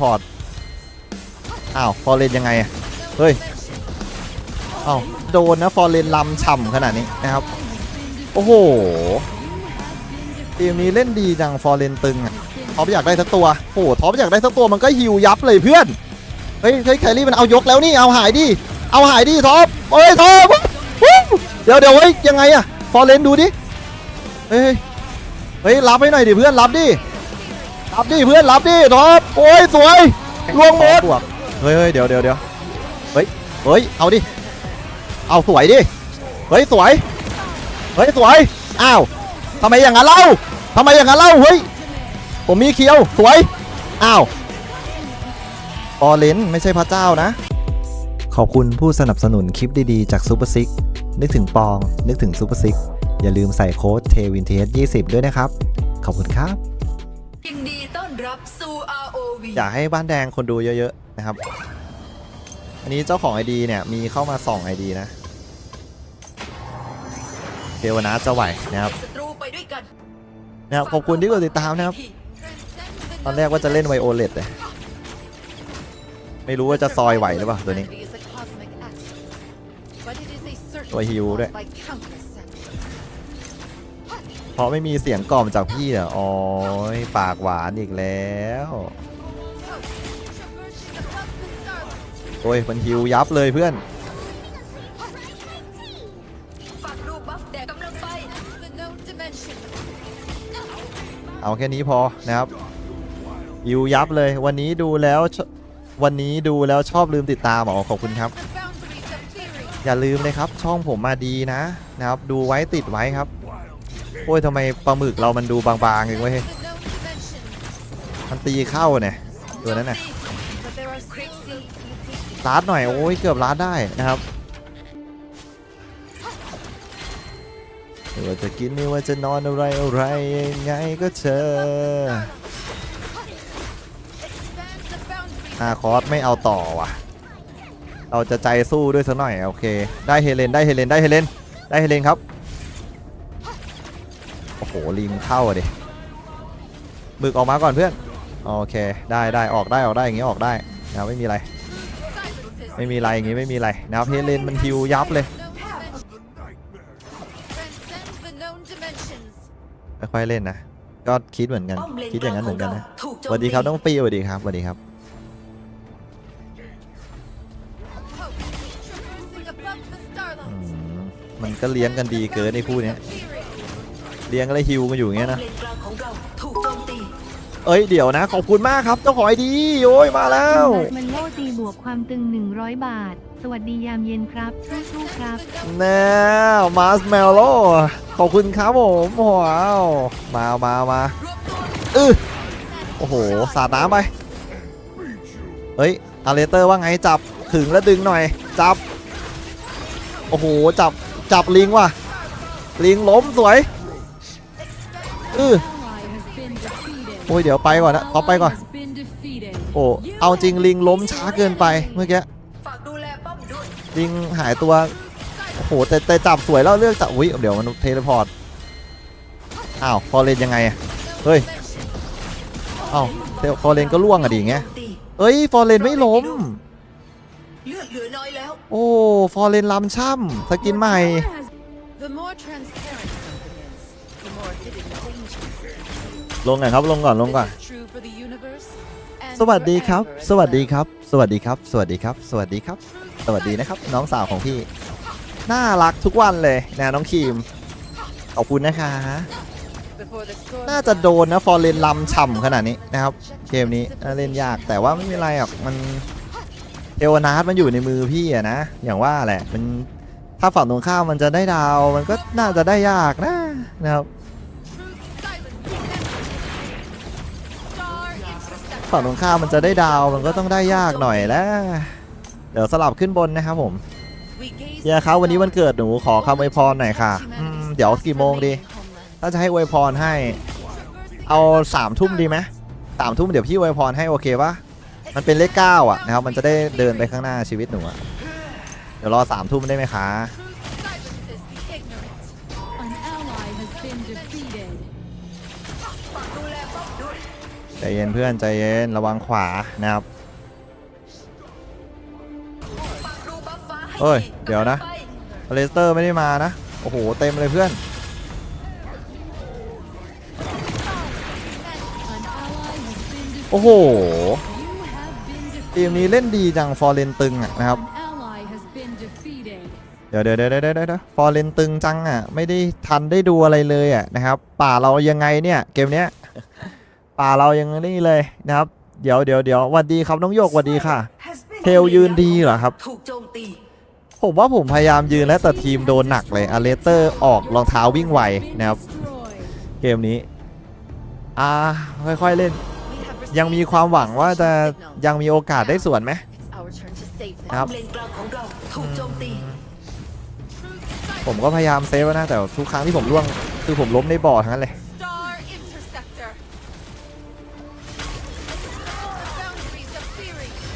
พอร์ตอ้าวฟอร์เรนยังไงอะเฮ้ยอ้าวโดนนะฟอร์เรนลำฉ่ำขนาดนี้นะครับ โอ้โหทีมนี้เล่นดีจังฟอร์เรนตึงอะท็อปอยากได้สักตัวโอ้โหท็อปอยากได้สักตัวมันก็ฮิวยับเลยเพื่อนเฮ้ยเฮ้ยแครี่มันเอายกแล้วนี่เอาหายดิเอาหายดิท็อปเฮ้ยท็อปเดี๋ยวเดี๋ยวเฮ้ยยังไงอะฟอร์เรนดูดิเฮ้ยเฮ้ยรับให้หน่อยดิเพื่อนรับดิ รับดิเพื่อนรับดิท็อปโอ้ยสวยลวงหมดเฮ้ยเฮ้ยเดี๋ยวเดี๋ยวเดี๋ยวเฮ้ยเฮ้ยเอาดิเอาสวยดิเฮ้ยสวยเฮ้ยสวยอ้าวทำไมอย่างนั้นเล่าทำไมอย่างนั้นเล่าเฮ้ยผมมีเคียวสวยอ้าวปอเลนไม่ใช่พระเจ้านะ ขอบคุณผู้สนับสนุนคลิปดีๆ จากซูเปอร์ซิกนึกถึงปอง นึกถึงซูเปอร์ซิกอย่าลืมใส่โค้ดเทวินเทส20 ด้วยนะครับ ขอบคุณครับ อยากให้บ้านแดงคนดูเยอะๆนะครับ อันนี้เจ้าของ ID เนี่ยมีเข้ามาส่อง ID นะเทวนาจะไหวนะครับศัตรูไปด้วยกันนะครับขอบคุณที่กดติดตามนะครับ ตอนแรกว่าจะเล่นไวโอเลตเลยไม่รู้ว่าจะซอยไหวหรือเปล่าตัวนี้ ตัวฮิวด้วย เพราะไม่มีเสียงกล่อมจากพี่อะอ๋อยปากหวานอีกแล้ว อ้ยมันฮิวยับเลยเพื่อนฝากดูบัฟแดกกำลังไปเอาแค่นี้พอนะครับฮิวยับเลย วันนี้ดูแล้วชวันนี้ดูแล้วชอบลืมติดตามอ๋อขอบคุณครับอย่าลืมเลยครับ ช่องผมมาดีนะนะครับ ดูไว้ติดไว้ครับ โอ้ยทำไมปลาหมึกเรามันดูบางๆเองเว้ยมันตีเข้าเนี่ยตัวนั้นน่ะ ลาดหน่อยโอ้ยเกือบลาดได้นะครับไม่ว่าจะกินไม่ว่าจะนอนอะไรอะไรยังไงก็เจออาคอสไม่เอาต่อว่ะ เราจะใจสู้ด้วยสักหน่อยโอเค ได้เฮเลนได้เฮเลนได้เฮเลนได้เฮเลนครับ โอ้โหลิงเข้าอะดิมึกออกมาก่อนเพื่อน โอเค ได้ได้ออกได้ออกได้อย่างงี้ออกได้นะไม่มีอะไร ไม่มีไรอย่างงี้ไม่มีไรนะครับเฮเลนมันฮิวยับเลยค่อยเล่นนะก็คิดเหมือนกัน คิดอย่างนั้นเหมือนกันนะสวัสดีครับต้องปีสวัสดีครับสวัสดีครับมันก็เลี้ยงกันดีเกินไอ้คู่เนี้ยเลี้ยงแล้วฮิวกันอยู่งเงี้ยนะเอ้ยเดี๋ยวนะ ขอบคุณมากครับเจ้าของไอดีโอ้ยมาแล้วมันโล่ วกความตึง 100 บาท สวัสดียามเย็นครับสู้ๆครับ แน่มาสเมลโลขอบคุณครับผมว้าวมามามาเออโอ้โห สาดน้ำไป เฮ้ยอาเลเตอร์ว่าไงจับขึงแล้วดึงหน่อย จับ โอ้โห จับ จับลิงว่ะ ลิงล้มสวยเออโอ้ย เดี๋ยวไปก่อนนะเอาไปก่อน โอ้เอาจริงลิงล้มช้าเกินไปเมื่อกี้ลิงหายตัวโอ้โหแต่แต่จับสวยแล้วเลือกจับอุ้ยเดี๋ยวมันเทเลพอร์ตอ้าวฟอร์เรนยังไงเฮ้ยอ้าวเทฟอร์เรนก็ล่วงอะดิงเงี้ยเอ้ยฟอร์เรนไม่ล้มโอ้ฟอร์เรนลำช่ำสกินใหม่ลงก่อนครับลงก่อนลงก่อน สวัสดีครับ สวัสดีครับ สวัสดีครับ สวัสดีครับ สวัสดีครับ สวัสดีนะครับ น้องสาวของพี่ น่ารักทุกวันเลยนะน้องครีมขอบคุณนะคะ น่าจะโดนนะฟอร์เรนลำฉ่ำขนาดนี้นะครับ เกมนี้เล่นยากแต่ว่าไม่มีอะไรหรอกมันเอวนาร์มันอยู่ในมือพี่อะนะ อย่างว่าแหละมันถ้าฝั่งตรงข้ามมันจะได้ดาว มันก็น่าจะได้ยากนะนะครับ ฝั่งตรงข้ามมันจะได้ดาวมันก็ต้องได้ยากหน่อยแล้วเดี๋ยวสลับขึ้นบนนะครับผมเฮียครับวันนี้วันเกิดหนูขอคำอวยพรหน่อยค่ะเดี๋ยวกี่โมงดี ถ้าจะให้อวยพรให้ เอาสามทุ่มดีไหมสามทุ่มเดี๋ยวพี่อวยพรให้โอเคปะมันเป็นเลขเก้าอะนะครับมันจะได้เดินไปข้างหน้าชีวิตหนูอะเดี๋ยวรอสามทุ่มได้ไหมคะ ใจเย็นเพื่อนใจเย็นระวังขวานะครับ เอ้ย เดี๋ยวนะกำลังไปเลสเตอร์ไม่ได้มานะ โอ้โห เต็มเลยเพื่อน โอ้โห ทีมนี้เล่นดีจัง ฟอร์เรนตึงอะนะครับเดี๋ยวเดี๋ยวเดี๋ยวเดี๋ยวเดี๋ยวฟอร์เรนตึงจังอะ ไม่ได้ทันได้ดูอะไรเลยอะนะครับ ป่าเรายังไงเนี่ย เกมเนี้ย ป่าเรายังนี่เลยนะครับ เดี๋ยวเดี๋ยวเดี๋ยววัดดีครับน้องโยกวัดดีค่ะ เทลยืนดีเหรอครับ ผมว่าผมพยายามยืนแล้วแต่ทีมโดนหนักเลยอเลสเตอร์ออกรองเท้าวิ่งไวนะครับ เกมนี้ อ่าค่อยๆเล่น ยังมีความหวังว่าจะยังมีโอกาสได้ส่วนไหมครับผมก็พยายามเซฟนะแต่ทุกครั้งที่ผมล่วงคือผมล้มในบ่อทั้งนั้นเลย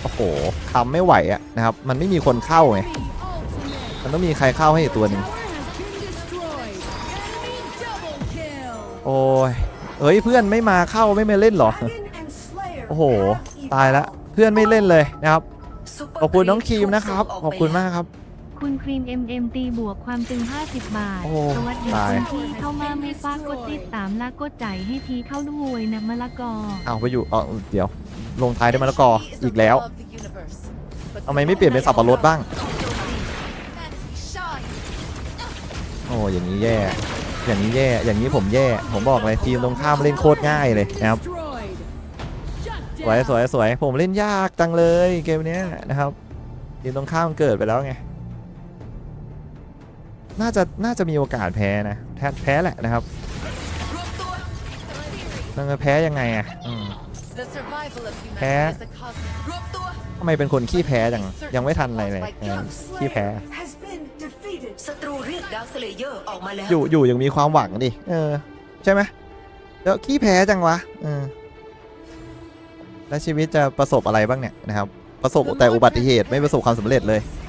โอ้โหทำไม่ไหวอะนะครับ มันไม่มีคนเข้าไง มันต้องมีใครเข้าให้ตัวนึงโอ้ยเอ้ยเพื่อนไม่มาเข้าไม่มาเล่นหรอ โอ้โห ตายละ เพื่อนไม่เล่นเลยนะครับ ขอบคุณน้องครีมนะครับ ขอบคุณมากครับ คุณครีม MM ตีบวกความตึง 50 บาท โอ้สวัสดีตาย คุณที่เข้ามาไม่ฟากกดติดตามและกดใจให้ทีเข้าด้วยนะมะละกอ เอาไปอยู่เออเดี๋ยว ลงท้ายด้วยมะละกออีกแล้ว Of the universe. But ทำไมไม่เปลี่ยนเป็นสับปะรดบ้าง shine. โอ้อย่างนี้แย่ อย่างนี้แย่ อย่างนี้ผมแย่ ผมบอกเลยทีมตรงข้ามเล่นโคตรง่ายเลยนะครับ Destroyed. Shut สวย down. สวยสวยผมเล่นยากจังเลยเกมเนี้ยนะครับทีมตรงข้ามเกิดไปแล้วไง น่าจะน่าจะมีโอกาสแพ้นะแพ้แพ้แหละนะครับรวมตัวมันจะแพ้ยังไงอะอืม The survival of humanity พ้ is a cosmic รวมตัวทำไมเป็นคนขี้แพ้จังยังไม่ทันอะไรเลยเออขี้แพ้ศัตรูเรียกดาร์คสเลเยอร์ออกมาแล้วอยู่อยู่ยังมีความหวังดิเออใช่ไหมแล้วขี้แพ้จังวะเออแล้วชีวิตจะประสบอะไรบ้างเนี่ยนะครับ ประสบแต่อุบัติเหตุไม่ประสบความสำเร็จเลย The more hidden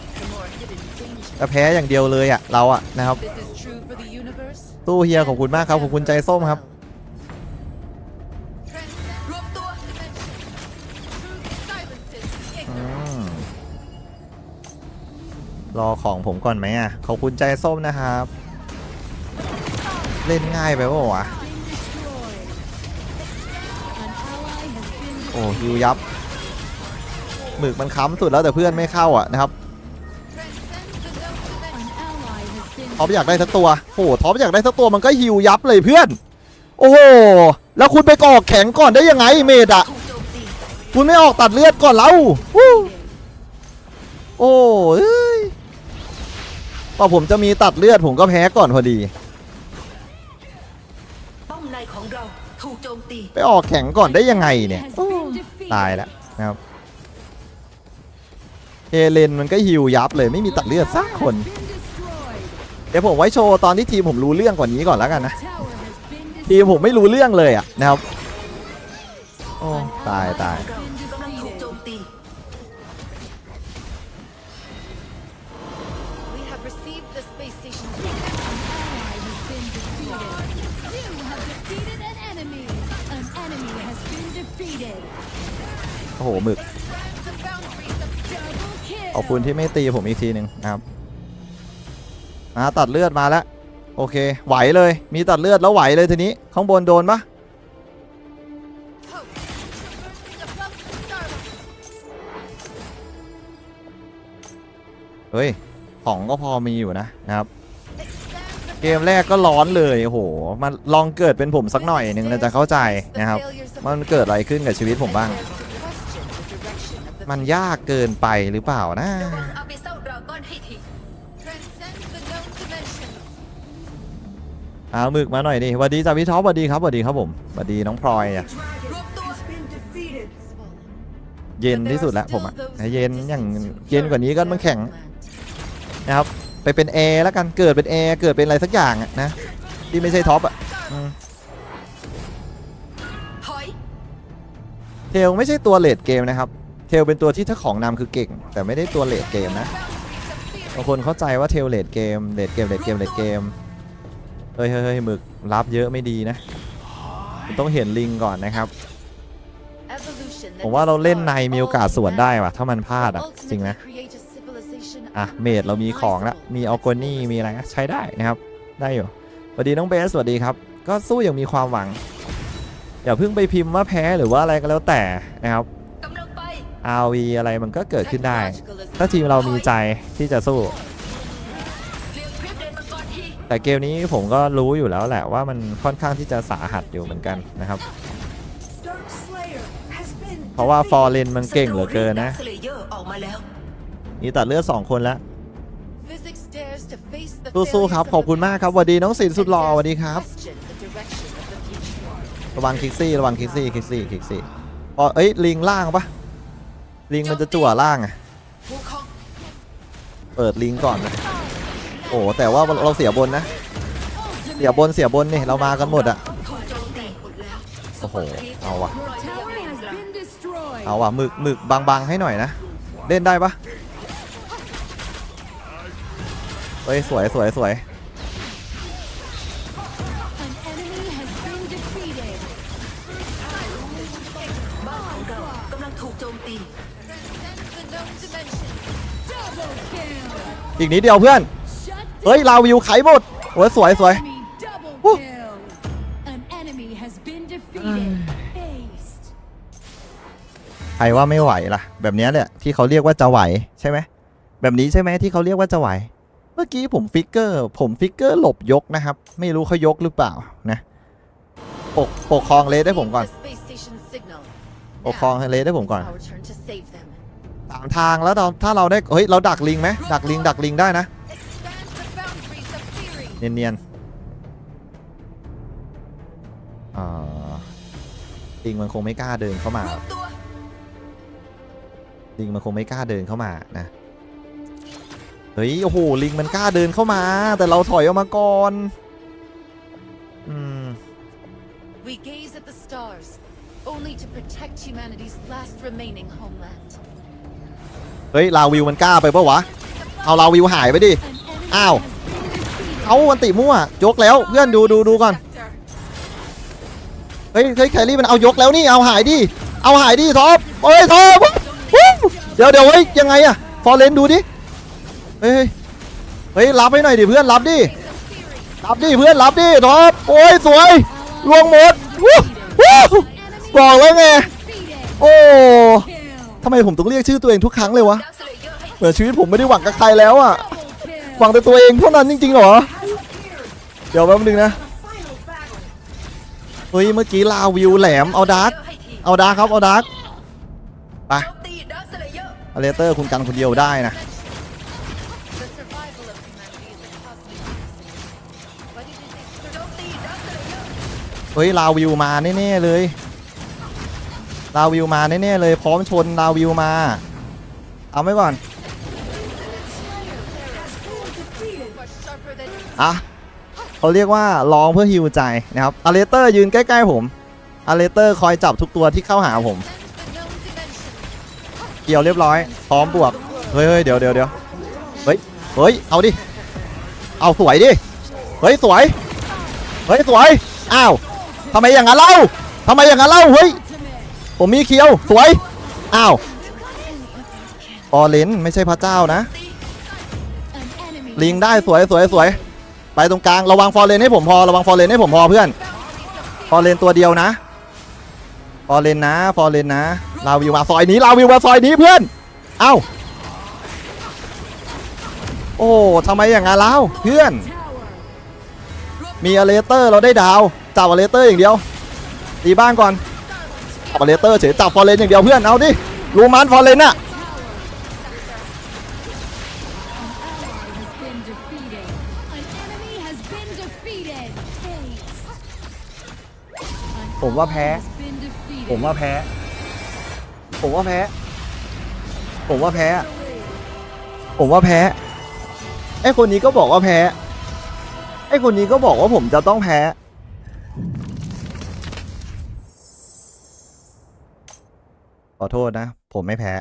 dangers. แต่แพ้อย่างเดียวเลยอะเราอะนะครับ This is true for the universe. ตู้เฮียขอบคุณมากครับขอบคุณใจส้มครับ Transcend รวมตัว truth silences the อื ignorant. มรอของผมก่อนไหมอะขอบคุณใจส้มนะครับ เล่นง่ายไปเปล่าวะ Been destroyed. An ally has been โอ้ฮิวยับหมึกมันค้ำสุดแล้วแต่เพื่อนไม่เข้าอะนะครับ ท็อปอยากได้สักตัวโอ้โหท็อปอยากได้สักตัวมันก็ฮิวยับเลยเพื่อน โอ้โหแล้วคุณไปกออกแข็งก่อนได้ยังไงเมดอะคุณไม่ออกตัดเลือดก่อนเราวู้โอ้ยพอผมจะมีตัดเลือดผมก็แพ้ก่อนพอดีไปออกแข็งก่อนได้ยังไงเนี่ยตายแล้วนะครับเฮเลนมันก็ฮิวยับเลยไม่มีตัดเลือดสักคน เดี๋ยวผมไว้โชว์ตอนที่ทีมผมรู้เรื่องกว่านี้ก่อนแล้วกันนะ Tower has been ทีมผมไม่รู้เรื่องเลยอะนะครับ โอ้ตายตายเรากำลังถูกโจมตี We have received the space station. An ally has been defeated. You have defeated an enemy. An enemy has been defeated. โอ้โหหมึก Expands the boundaries of double kill. ขอบคุณที่ไม่ตีผมอีกทีหนึ่งนะครับ มาตัดเลือดมาแล้วโอเค ไหวเลย มีตัดเลือดแล้วไหวเลยทีนี้ ข้างบนโดนปะเฮ้ย ของก็พอมีอยู่นะนะครับ เกมแรกก็ร้อนเลยโอ้โหมันลองเกิดเป็นผมสักหน่อยหนึ่งเราจะเข้าใจนะครับ มันเกิดอะไรขึ้นกับชีวิตผมบ้าง มันยากเกินไปหรือเปล่านะ อาหมึกมาหน่อยดิสวัสดีจ้าพี่ท็อปสวัสดีครับสวัสดีครับผมสวัสดีน้องพลอยอะเย็นที่สุดแล้วผมอะเย็นอย่างเย็นกว่านี้ก็มันแข็งนะครับไปเป็นแอร์แล้วกันเกิดเป็นแอร์เกิดเป็นอะไรสักอย่างอะนะที่ไม่ใช่ท็อปอะเทลไม่ใช่ตัวเลดเกมนะครับ เทลเป็นตัวที่ถ้าของนำคือเก่ง แต่ไม่ได้ตัวเลดเกมนะบางคนเข้าใจว่าเทลเลดเกมเลดเกมเลดเกมเลดเกม เฮ้ยเฮ้ยเฮ้ยหมึกรับเยอะไม่ดีนะคุณต้องเห็นลิงก่อนนะครับ ผมว่าเราเล่นในมีโอกาสสวนได้ว่ะ ถ้ามันพลาดอะ จริงนะ อะ เมดเรามีของแล้วมีอัลโกนี่ มีอะไรนะใช้ได้นะครับ ได้อยู่ สวัสดีน้องเบส สวัสดีครับ ก็สู้อย่างมีความหวัง อย่าเพิ่งไปพิมพ์ว่าแพ้หรือว่าอะไรก็แล้วแต่นะครับกำลังไป RV อะไรมันก็เกิดขึ้นได้ ถ้าทีมเรามีใจที่จะสู้ แต่เกมนี้ผมก็รู้อยู่แล้วแหละว่ามันค่อนข้างที่จะสาหัสอยู่เหมือนกันนะครับ เพราะว่าฟอร์เรนมันเก่งเหลือเกินนะศัตรูเรียกดาร์คสเลเยอร์ออกมาแล้วมีตัดเลือดสองคนแล้วสู้ๆครับ ขอบคุณมากครับสวัสดีน้องสินสุดหล่อสวัสดีครับ ระวังคิกซี่ระวังคิกซี่คิกซี่คิกซี่พอเอ้ยลิงล่างปะลิงมันจะจั่วล่างอะเปิดลิงก่อนนะ โอ้แต่ว่าเราเสียบนนะ เสียบนเสียบนนี่เรามากันหมดอะโอ้โหเอาว่ะเอาว่ะหมึกหมึกบางๆให้หน่อยนะ เล่นได้ปะเฮ้ยสวยสวยสวยอีกนิดเดียวเพื่อน เฮ้ยลาวิวไขหมดโอ้ยสวยสวย enemy double Woo. kill. An enemy has been defeated. Aced. ใครว่าไม่ไหวล่ะ แบบเนี้ยแหละที่เขาเรียกว่าจะไหวใช่ไหมแบบนี้ใช่ไหมที่เขาเรียกว่าจะไหว เมื่อกี้ผมฟิกเกอร์ ผมฟิกเกอร์หลบยกนะครับ ไม่รู้เขายกหรือเปล่านะปกปกครองเลสได้ผมก่อนปกครองเลสได้ผมก่อนสามทางแล้วเราถ้าเราได้เฮ้ยเราดักลิงไหมดักลิงดักลิงได้นะ เนียนๆอ่าลิงมันคงไม่กล้าเดินเข้ามารวมตัวลิงมันคงไม่กล้าเดินเข้ามานะเฮ้ยโอ้โหลิงมันกล้าเดินเข้ามา แต่เราถอยออกมาก่อนอืม We gaze at the stars, only to protect humanity's last remaining homeland. เฮ้ยลาวิวมันกล้าไปปะวะ เอาลาวิวหายไปดิ An enemy Ow. เอามันติมั่วยกแล้วเพื่อนดูดูดูก่อนเฮ้ยเฮ้ยแครี่มันเอายกแล้วนี่เอาหายดิเอาหายดิท็อปเฮ้ยท็อปเดี๋ยวเดี๋ยวเฮ้ยยังไงอะฟอร์เรนดูดิเฮ้ยเฮ้ยรับให้หน่อยดิเพื่อนรับดิรับดิเพื่อนรับดิท็อปโอ้ยสวยลวงหมดวู้วู้ Enemy บอกแล้วไงโอ้ทำไมผมต้องเรียกชื่อตัวเองทุกครั้งเลยวะเหมือนชีวิตผมไม่ได้หวังกับใครแล้วอะ หวังแต่ตัวเองเท่านั้นจริงๆเหรอ เดี๋ยวแป๊บนึงนะ เฮ้ย เมื่อกี้ลาวิวแหลม เอาดาร์กเอาดาร์กครับ เอาดาร์กไปเอเลเตอร์คุณกันคนเดียวได้นะเลเยอร์เฮ้ยลาวิวมาแน่ๆเลยลาวิวมาแน่ๆเลย พร้อมชนลาวิวมาเอาไว้ก่อน อะเขาเรียกว่าลองเพื่อฮิวใจนะครับอเลเตอร์ยืนใกล้ ๆ ผมอเลเตอร์คอยจับทุกตัวที่เข้าหาผม เกี่ยวเรียบร้อย พร้อมบวกเฮ้ยเฮ้ยเดี๋ยวเดี๋ยวเดี๋ยวเฮ้ยเฮ้ยเอาดิ เอาสวยดิ เฮ้ยสวย เฮ้ยสวย อ้าวทำไมอย่างนั้นเล่าทำไมอย่างนั้นเล่า เฮ้ย ผมมีเคียว สวย อ้าวออเลนไม่ใช่พระเจ้านะ ลิงได้สวยสวยสวย ไปตรงกลางระวังฟอร์เรนให้ผมพอระวังฟอร์เรนให้ผมพอเพื่อนฟอร์เรนตัวเดียวนะฟอร์เรนนะฟอร์เรนนะลาวิวมาซอยนี้ลาวิวมาซอยนี้เพื่อน เอ้าโอ้ทำไมอย่างนั้นเล่าเพื่อน มีอเลเตอร์เราได้ดาวจับอเลเตอร์อย่างเดียวตีบ้านก่อนอเลเตอร์เฉยจับฟอร์เรนอย่างเดียวเพื่อนเอาดิรูมันฟอร์เรนอะ ผมว่าแพ้ ผมว่าแพ้ ผมว่าแพ้ ผมว่าแพ้ ผมว่าแพ้ไอ้คนนี้ก็บอกว่าแพ้ไอ้คนนี้ก็บอกว่าผมจะต้องแพ้ ขอโทษนะ ผมไม่แพ้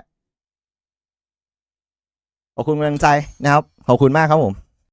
ขอบคุณกำลังใจนะครับ ขอบคุณมากครับผม